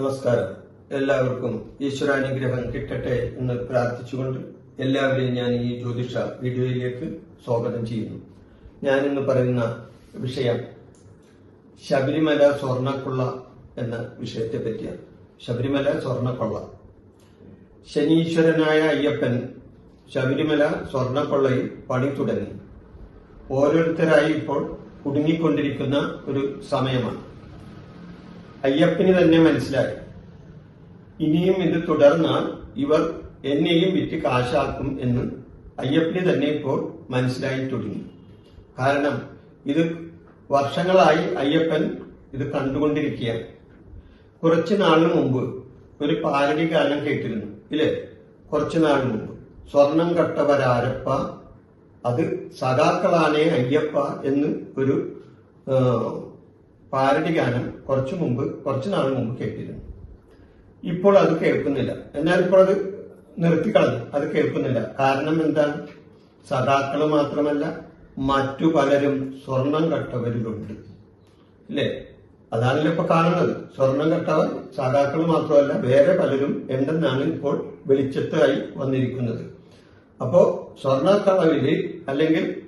നമസ്കാരം. എല്ലാവർക്കും ഈശ്വരാനുഗ്രഹം കിട്ടട്ടെ എന്ന് പ്രാർത്ഥിച്ചുകൊണ്ട് എല്ലാവരെയും ഞാൻ ഈ ജ്യോതിഷ വീഡിയോയിലേക്ക് സ്വാഗതം ചെയ്യുന്നു. ഞാൻ ഇന്ന് പറയുന്ന വിഷയം ശബരിമല സ്വർണക്കൊള്ള എന്ന വിഷയത്തെ പറ്റിയാണ്. ശബരിമല സ്വർണക്കൊള്ള ശനീശ്വരനായ അയ്യപ്പൻ ശബരിമല സ്വർണക്കൊള്ളയിൽ പണി തുടങ്ങി. ഓരോരുത്തരായി ഇപ്പോൾ കുടുങ്ങിക്കൊണ്ടിരിക്കുന്ന ഒരു സമയമാണ്. അയ്യപ്പന് തന്നെ മനസ്സിലായി. ഇനിയും ഇത് തുടർന്നാൽ ഇവർ എന്നെയും വിറ്റ് കാശാക്കും എന്ന് അയ്യപ്പന് തന്നെ ഇപ്പോൾ മനസ്സിലായി തുടങ്ങി. കാരണം ഇത് വർഷങ്ങളായി അയ്യപ്പൻ ഇത് കണ്ടുകൊണ്ടിരിക്കുകയാണ്. കുറച്ചു നാളിന് മുമ്പ് ഒരു പാരടി ഗാനം കേട്ടിരുന്നു ഇല്ലേ? കുറച്ചു നാളിന് മുമ്പ്. സ്വർണം കട്ടവരാരപ്പ അത് സഖാക്കളാണേ അയ്യപ്പ എന്ന് ഒരു പാരടി ഗാനം കുറച്ചു മുമ്പ് കുറച്ചു നാൾ മുമ്പ് കേട്ടിരുന്നു. ഇപ്പോൾ അത് കേൾക്കുന്നില്ല. എന്നാൽ ഇപ്പോൾ അത് നിർത്തിക്കളഞ്ഞു. അത് കേൾക്കുന്നില്ല. കാരണം എന്താണ്? സഖാക്കൾ മാത്രമല്ല മറ്റു പലരും സ്വർണം കട്ടവരിലുണ്ട്. അല്ലേ അതാണല്ലോ ഇപ്പൊ കാണുന്നത്. സ്വർണം കട്ടവർ സഖാക്കൾ മാത്രമല്ല വേറെ പലരും ഉണ്ടെന്നാണ് ഇപ്പോൾ വെളിച്ചത്തായി വന്നിരിക്കുന്നത്. അപ്പോ സ്വർണക്കളവിൽ അല്ലെങ്കിൽ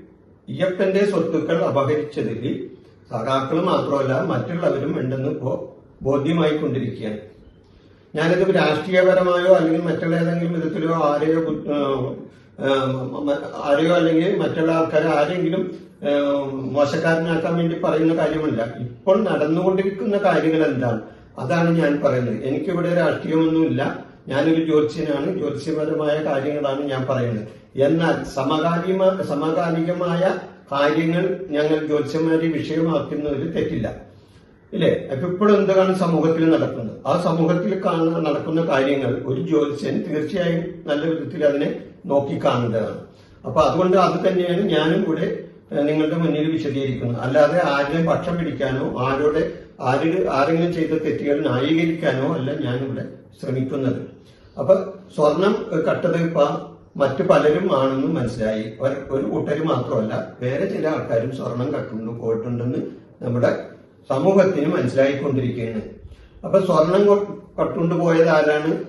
ഇയപ്പന്റെ സ്വത്തുക്കൾ അപഹരിച്ചതിൽ സഖാക്കൾ മാത്രമല്ല മറ്റുള്ളവരും ഉണ്ടെന്ന് ഇപ്പോ ബോധ്യമായി കൊണ്ടിരിക്കുകയാണ് ഞാനിത് രാഷ്ട്രീയപരമായോ അല്ലെങ്കിൽ മറ്റുള്ള ഏതെങ്കിലും വിധത്തിലോ ആരെയോ ആരെയോ അല്ലെങ്കിൽ മറ്റുള്ള ആൾക്കാരെ ആരെങ്കിലും മോശക്കാരനാക്കാൻ വേണ്ടി പറയുന്ന കാര്യമല്ല. ഇപ്പോൾ നടന്നുകൊണ്ടിരിക്കുന്ന കാര്യങ്ങൾ എന്താണ്? അതാണ് ഞാൻ പറയുന്നത്. എനിക്കിവിടെ രാഷ്ട്രീയമൊന്നുമില്ല. ഞാനൊരു ജ്യോത്സ്യനാണ്. ജ്യോത്സ്യപരമായ കാര്യങ്ങളാണ് ഞാൻ പറയുന്നത്. എന്നാൽ സമകാലിക സമകാലികമായ കാര്യങ്ങൾ ഞങ്ങൾ ജ്യോത്സ്യന്മാരെ വിഷയമാക്കുന്നതിൽ തെറ്റില്ല. ഇല്ലേ? അപ്പൊ ഇപ്പോഴും എന്താണ് സമൂഹത്തിൽ നടക്കുന്നത്? ആ സമൂഹത്തിൽ കാണുന്ന നടക്കുന്ന കാര്യങ്ങൾ ഒരു ജ്യോതിഷൻ തീർച്ചയായും നല്ല വിധത്തിൽ അതിനെ നോക്കി കാണേണ്ടതാണ് അപ്പൊ അതുകൊണ്ട് അത് തന്നെയാണ് ഞാനും കൂടെ നിങ്ങളുടെ മുന്നിൽ വിശദീകരിക്കുന്നത്. അല്ലാതെ ആരുടെയും പക്ഷം പിടിക്കാനോ ആരോടെ ആര് ആരെങ്കിലും ചെയ്ത തെറ്റുകൾ ന്യായീകരിക്കാനോ അല്ല ഞാനിവിടെ ശ്രമിക്കുന്നത്. അപ്പൊ സ്വർണം കട്ടത് ഇപ്പൊ മറ്റു പലരും ആണെന്ന് മനസ്സിലായി. ഒരു കൂട്ടർ മാത്രമല്ല വേറെ ചില ആൾക്കാരും സ്വർണം കട്ടുകൊണ്ട് പോയിട്ടുണ്ടെന്ന് നമ്മുടെ സമൂഹത്തിന് മനസ്സിലായിക്കൊണ്ടിരിക്കുകയാണ് അപ്പൊ സ്വർണം കൊ- കട്ടുകൊണ്ട് പോയത് ആരാണ്?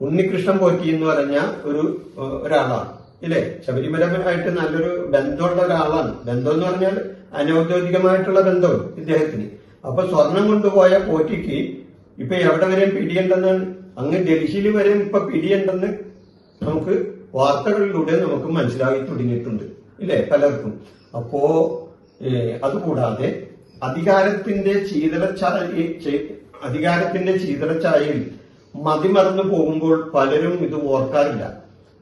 ഉണ്ണികൃഷ്ണൻ പോറ്റി എന്ന് പറഞ്ഞ ഒരു ഒരാളാണ്. ഇല്ലേ? ശബരിമലമായിട്ട് നല്ലൊരു ബന്ധമുള്ള ഒരാളാണ്. ബന്ധം എന്ന് പറഞ്ഞാൽ അനൌദ്യോഗികമായിട്ടുള്ള ബന്ധം ഇദ്ദേഹത്തിന്. അപ്പൊ സ്വർണം കൊണ്ടുപോയ പോറ്റിക്ക് ഇപ്പൊ എവിടെ വരെ പിടിയുണ്ടെന്നാണ് അങ്ങ് ഡൽഹിയിൽ വരെ ഇപ്പൊ പിടിയുണ്ടെന്ന് നമുക്ക് വാർത്തകളിലൂടെ നമുക്ക് മനസ്സിലാക്കി തുടങ്ങിയിട്ടുണ്ട്. ഇല്ലേ? പലർക്കും. അപ്പോ അതുകൂടാതെ അധികാരത്തിന്റെ ശീതളച്ചായ ചെ- അധികാരത്തിന്റെ ശീതളച്ചായയിൽ മതിമറന്നു പോകുമ്പോൾ പലരും ഇത് ഓർക്കാറില്ല.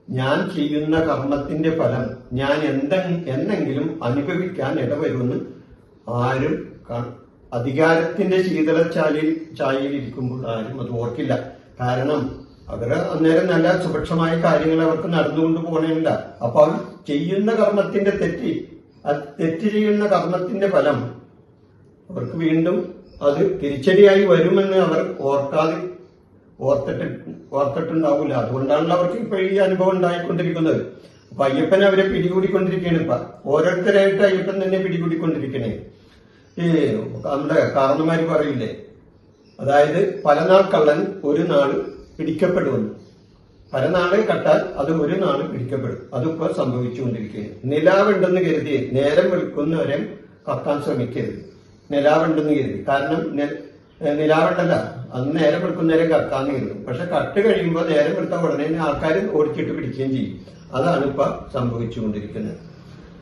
ഞാൻ ചെയ്യുന്ന കർമ്മത്തിന്റെ ഫലം ഞാൻ എന്തെങ്കിലും എന്നെങ്കിലും അനുഭവിക്കാൻ ഇടവരുമെന്ന് ആരും അധികാരത്തിന്റെ ശീതളച്ചാലയിൽ ചായയിൽ ഇരിക്കുമ്പോൾ ആരും അത് ഓർക്കില്ല. കാരണം അവർ അന്നേരം നല്ല സുഭിക്ഷമായ കാര്യങ്ങൾ അവർക്ക് നടന്നുകൊണ്ട് പോകണമില്ല അപ്പൊ അവർ ചെയ്യുന്ന കർമ്മത്തിന്റെ തെറ്റി തെറ്റ് ചെയ്യുന്ന കർമ്മത്തിന്റെ ഫലം അവർക്ക് വീണ്ടും അത് തിരിച്ചടിയായി വരുമെന്ന് അവർ ഓർക്കാതെ ഓർത്തിട്ട് ഓർത്തിട്ടുണ്ടാവില്ല അതുകൊണ്ടാണല്ലോ അവർക്ക് ഇപ്പൊ ഈ അനുഭവം ഉണ്ടായിക്കൊണ്ടിരിക്കുന്നത്. അപ്പൊ അയ്യപ്പൻ അവരെ പിടികൂടിക്കൊണ്ടിരിക്കുകയാണ്. ഇപ്പൊ ഓരോരുത്തരായിട്ട് അയ്യപ്പൻ തന്നെ പിടികൂടിക്കൊണ്ടിരിക്കണേ. ഈ നമ്മുടെ കാരണന്മാര് പറയില്ലേ? അതായത് പല നാൾ കള്ളൻ ഒരു നാൾ പിടിക്കപ്പെടുമെന്ന് പലനാളെ കട്ടാൽ അത് ഒരു നാൾ പിടിക്കപ്പെടും. അതിപ്പോ സംഭവിച്ചുകൊണ്ടിരിക്കുകയാണ്. നിലാവുണ്ടെന്ന് കരുതി നേരം വെളുക്കുന്നവരെ കത്താൻ ശ്രമിക്കരുത്. നിലാവുണ്ടെന്ന് കരുതി. കാരണം നിലാവുണ്ടല്ല. അന്ന് നേരം വെളുക്കുന്നവരെ കക്കാന്ന് കരുതും. പക്ഷെ കട്ട് കഴിയുമ്പോൾ നേരം വെളുത്ത ഉടനെ ആൾക്കാർ ഓടിച്ചിട്ട് പിടിക്കുകയും ചെയ്യും. അതാണ് ഇപ്പൊ സംഭവിച്ചുകൊണ്ടിരിക്കുന്നത്.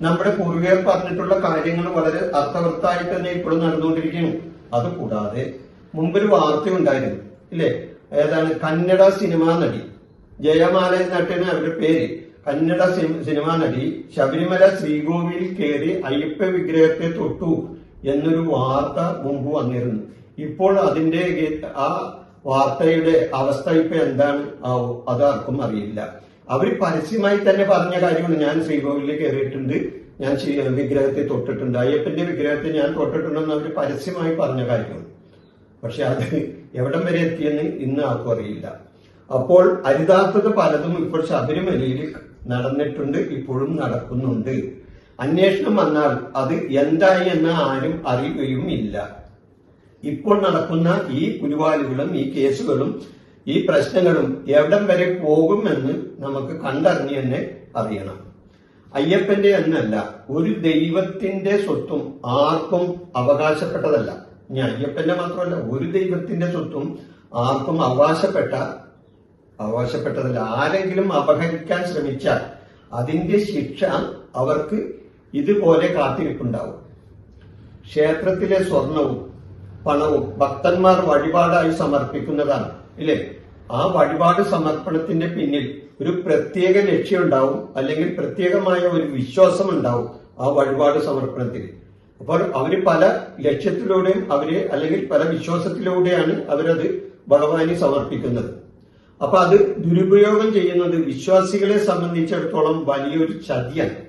നമ്മുടെ പൂർവികർ പറഞ്ഞിട്ടുള്ള കാര്യങ്ങൾ വളരെ അർത്ഥവൃത്തായിട്ട് തന്നെ ഇപ്പോഴും നടന്നുകൊണ്ടിരിക്കുന്നു. അതുകൂടാതെ മുമ്പൊരു വാർത്തയുണ്ടായിരുന്നു ഇല്ലേ? ഏതാണ്? കന്നഡ സിനിമാ നടി. ജയമാല നട്ടിന് അവരുടെ പേര്. കന്നഡ സിനിമാ നടി ശബരിമല ശ്രീകോവിൽ കയറി അയ്യപ്പ വിഗ്രഹത്തെ തൊട്ടു. എന്നൊരു വാർത്ത മുമ്പ് വന്നിരുന്നു. ഇപ്പോൾ അതിന്റെ ആ വാർത്തയുടെ അവസ്ഥ ഇപ്പൊ എന്താണ്? ആവോ അതാർക്കും അറിയില്ല. അവർ പരസ്യമായി തന്നെ പറഞ്ഞ കാര്യമാണ്. ഞാൻ ശ്രീകോവിലിൽ കയറിയിട്ടുണ്ട്. ഞാൻ വിഗ്രഹത്തെ തൊട്ടിട്ടുണ്ട്. അയ്യപ്പന്റെ വിഗ്രഹത്തെ ഞാൻ തൊട്ടിട്ടുണ്ടെന്ന് അവർ പരസ്യമായി പറഞ്ഞ കാര്യമാണ്. പക്ഷെ അത് എവിടം വരെ എത്തിയെന്ന് ഇന്ന് ആർക്കും അറിയില്ല. അപ്പോൾ അരിതാർത്ഥത പലതും ഇപ്പോൾ ശബരിമലയിൽ നടന്നിട്ടുണ്ട് ഇപ്പോഴും നടക്കുന്നുണ്ട്. അന്വേഷണം വന്നാൽ അത് എന്തായി എന്ന് ആരും അറിയുകയും ഇല്ല ഇപ്പോൾ നടക്കുന്ന ഈ പുലിവാലുകളും ഈ കേസുകളും ഈ പ്രശ്നങ്ങളും എവിടം വരെ പോകുമെന്ന് നമുക്ക് കണ്ടറിഞ്ഞ് തന്നെ അറിയണം. അയ്യപ്പന്റെ എന്നല്ല ഒരു ദൈവത്തിന്റെ സ്വത്തും ആർക്കും അവകാശപ്പെട്ടതല്ല. ഇനി അയ്യപ്പന്റെ മാത്രമല്ല ഒരു ദൈവത്തിന്റെ സ്വത്തും ആർക്കും അവകാശപ്പെട്ട അവകാശപ്പെട്ടതല്ല. ആരെങ്കിലും അപഹരിക്കാൻ ശ്രമിച്ചാൽ അതിന്റെ ശിക്ഷ അവർക്ക് ഇതുപോലെ കാത്തിരിപ്പുണ്ടാവും. ക്ഷേത്രത്തിലെ സ്വർണവും പണവും ഭക്തന്മാർ വഴിപാടായി സമർപ്പിക്കുന്നതാണ് ഇല്ലേ? ആ വഴിപാട് സമർപ്പണത്തിന്റെ പിന്നിൽ ഒരു പ്രത്യേക ലക്ഷ്യം ഉണ്ടാവും അല്ലെങ്കിൽ പ്രത്യേകമായ ഒരു വിശ്വാസം ഉണ്ടാവും ആ വഴിപാട് സമർപ്പണത്തിൽ. അപ്പോൾ അവർ പല ലക്ഷ്യത്തിലൂടെയും അവർ അല്ലെങ്കിൽ പല വിശ്വാസത്തിലൂടെയാണ് അവരത് ഭഗവാന് സമർപ്പിക്കുന്നത്. അപ്പൊ അത് ദുരുപയോഗം ചെയ്യുന്നത് വിശ്വാസികളെ സംബന്ധിച്ചിടത്തോളം വലിയൊരു ചതിയാണ്.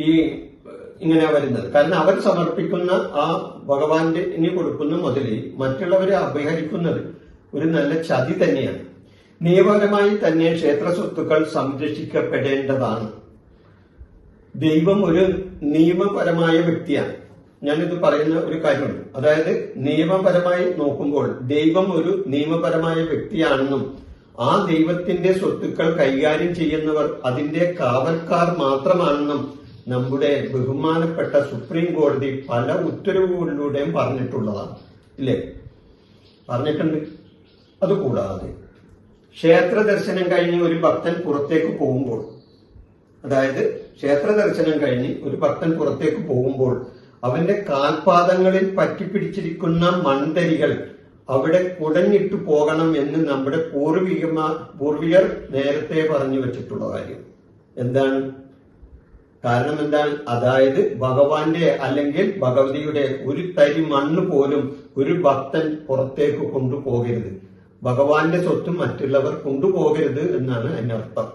ഈ ഇങ്ങനെ വരുന്നത്. കാരണം അവർ സമർപ്പിക്കുന്ന ആ ഭഗവാന്റെ കൊടുക്കുന്ന മുതൽ മറ്റുള്ളവരെ അപഹരിക്കുന്നത് ഒരു നല്ല ചതി തന്നെയാണ്. നിയമപരമായി തന്നെ ക്ഷേത്ര സ്വത്തുക്കൾ സംരക്ഷിക്കപ്പെടേണ്ടതാണ്. ദൈവം ഒരു നിയമപരമായ വ്യക്തിയാണ്. ഞാനിത് പറയുന്ന ഒരു കാര്യമുണ്ട്. അതായത് നിയമപരമായി നോക്കുമ്പോൾ ദൈവം ഒരു നിയമപരമായ വ്യക്തിയാണെന്നും ആ ദൈവത്തിന്റെ സ്വത്തുക്കൾ കൈകാര്യം ചെയ്യുന്നവർ അതിന്റെ കാവൽക്കാർ മാത്രമാണെന്നും നമ്മുടെ ബഹുമാനപ്പെട്ട സുപ്രീം കോടതി പല ഉത്തരവുകളിലൂടെയും പറഞ്ഞിട്ടുള്ളതാണ്. ഇല്ലേ? പറഞ്ഞിട്ടുണ്ട്. അതുകൂടാതെ ക്ഷേത്ര ദർശനം കഴിഞ്ഞ് ഒരു ഭക്തൻ പുറത്തേക്ക് പോകുമ്പോൾ അതായത് ക്ഷേത്ര ദർശനം കഴിഞ്ഞ് ഒരു ഭക്തൻ പുറത്തേക്ക് പോകുമ്പോൾ അവന്റെ കാൽപാദങ്ങളിൽ പറ്റിപ്പിടിച്ചിരിക്കുന്ന മൺതരികൾ അവിടെ കുടഞ്ഞിട്ട് പോകണം എന്ന് നമ്മുടെ പൂർവികമാ പൂർവികർ നേരത്തെ പറഞ്ഞു വെച്ചിട്ടുള്ള കാര്യം. എന്താണ്? കാരണം എന്താണ്? അതായത് ഭഗവാന്റെ അല്ലെങ്കിൽ ഭഗവതിയുടെ ഒരു തരി മണ്ണ് പോലും ഒരു ഭക്തൻ പുറത്തേക്ക് കൊണ്ടുപോകരുത്. ഭഗവാന്റെ സ്വത്ത് മറ്റുള്ളവർ കൊണ്ടുപോകരുത് എന്നാണ് അതിന്റെ അർത്ഥം.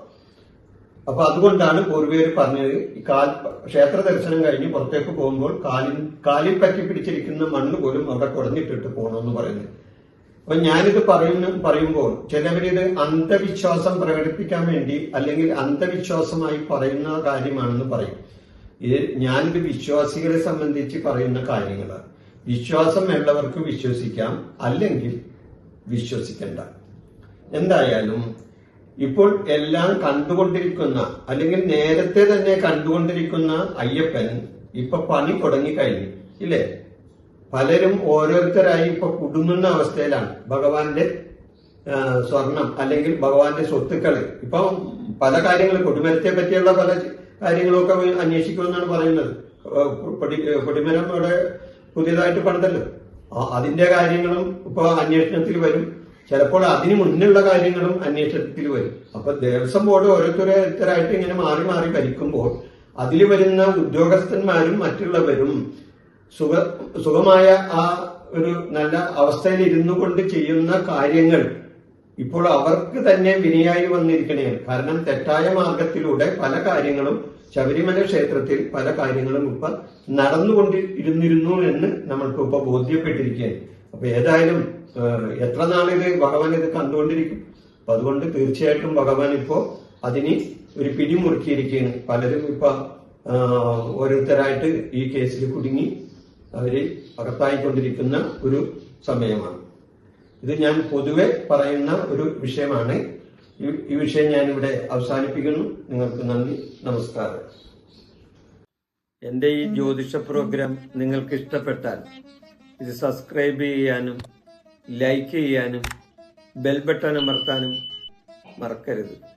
അപ്പൊ അതുകൊണ്ടാണ് പൂർവികർ പറഞ്ഞത് കാൽ ക്ഷേത്ര ദർശനം കഴിഞ്ഞ് പുറത്തേക്ക് പോകുമ്പോൾ കാലിൽ കാലിൽ പറ്റി പിടിച്ചിരിക്കുന്ന മണ്ണ് പോലും അവിടെ കുടഞ്ഞിട്ടിട്ട് പോകണമെന്ന് പറയുന്നത്. അപ്പൊ ഞാനിത് പറയുന്ന പറയുമ്പോൾ ചിലവരിത് അന്ധവിശ്വാസം പ്രകടിപ്പിക്കാൻ വേണ്ടി അല്ലെങ്കിൽ അന്ധവിശ്വാസമായി പറയുന്ന കാര്യമാണെന്ന് പറയും. ഇത് ഞാനിത് വിശ്വാസികളെ സംബന്ധിച്ച് പറയുന്ന കാര്യങ്ങളാണ് വിശ്വാസം ഉള്ളവർക്ക് വിശ്വസിക്കാം അല്ലെങ്കിൽ വിശ്വസിക്കണ്ട. എന്തായാലും ഇപ്പോൾ എല്ലാം കണ്ടുകൊണ്ടിരിക്കുന്ന അല്ലെങ്കിൽ നേരത്തെ തന്നെ കണ്ടുകൊണ്ടിരിക്കുന്ന അയ്യപ്പൻ ഇപ്പൊ പണി തുടങ്ങിക്കഴിഞ്ഞു ഇല്ലേ? പലരും ഓരോരുത്തരായി ഇപ്പൊ കുടുങ്ങുന്ന അവസ്ഥയിലാണ്. ഭഗവാന്റെ സ്വർണം അല്ലെങ്കിൽ ഭഗവാന്റെ സ്വത്തുക്കൾ ഇപ്പൊ പല കാര്യങ്ങൾ കൊടിമരത്തെ പറ്റിയുള്ള പല കാര്യങ്ങളൊക്കെ അന്വേഷിക്കുമെന്നാണ് പറയുന്നത്. കൊടിമരം ഇവിടെ പുതിയതായിട്ട് പണിതല്ലോ. അതിന്റെ കാര്യങ്ങളും ഇപ്പൊ അന്വേഷണത്തിൽ വരും. ചിലപ്പോൾ അതിന് മുന്നുള്ള കാര്യങ്ങളും അന്വേഷണത്തിൽ വരും. അപ്പൊ ദേവസ്വം ബോർഡ് ഓരോരുത്തരായിട്ട് ഇങ്ങനെ മാറി മാറി ഭരിക്കുമ്പോൾ അതിൽ വരുന്ന ഉദ്യോഗസ്ഥന്മാരും മറ്റുള്ളവരും സുഖ സുഖമായ ആ ഒരു നല്ല അവസ്ഥയിൽ ഇരുന്നു കൊണ്ട് ചെയ്യുന്ന കാര്യങ്ങൾ ഇപ്പോൾ അവർക്ക് തന്നെ വിനയായി വന്നിരിക്കണേ കാരണം തെറ്റായ മാർഗത്തിലൂടെ പല കാര്യങ്ങളും ശബരിമല ക്ഷേത്രത്തിൽ പല കാര്യങ്ങളും ഇപ്പൊ നടന്നുകൊണ്ട് ഇരുന്നിരുന്നു എന്ന് നമ്മൾക്ക് ഇപ്പൊ ബോധ്യപ്പെട്ടിരിക്കുകയാണ് അപ്പൊ ഏതായാലും എത്ര നാളിത് ഭഗവാൻ ഇത് കണ്ടുകൊണ്ടിരിക്കും? അപ്പൊ അതുകൊണ്ട് തീർച്ചയായിട്ടും ഭഗവാൻ ഇപ്പോ അതിന് ഒരു പിടിമുറുക്കിയിരിക്കുകയാണ് പലരും ഇപ്പൊ ഓരോരുത്തരായിട്ട് ഈ കേസിൽ കുടുങ്ങി അവർ അകത്തായിക്കൊണ്ടിരിക്കുന്ന ഒരു സമയമാണ്. ഇത് ഞാൻ പൊതുവെ പറയുന്ന ഒരു വിഷയമാണ്. ഈ- വിഷയം ഞാൻ ഇവിടെ അവസാനിപ്പിക്കുന്നു. നിങ്ങൾക്ക് നന്ദി നമസ്കാരം. എന്റെ ഈ ജ്യോതിഷ പ്രോഗ്രാം നിങ്ങൾക്ക് ഇഷ്ടപ്പെട്ടാൽ ഇത് സബ്സ്ക്രൈബ് ചെയ്യാനും ലൈക്ക് ചെയ്യാനും ബെൽ ബട്ടൺ അമർത്താനും മറക്കരുത്.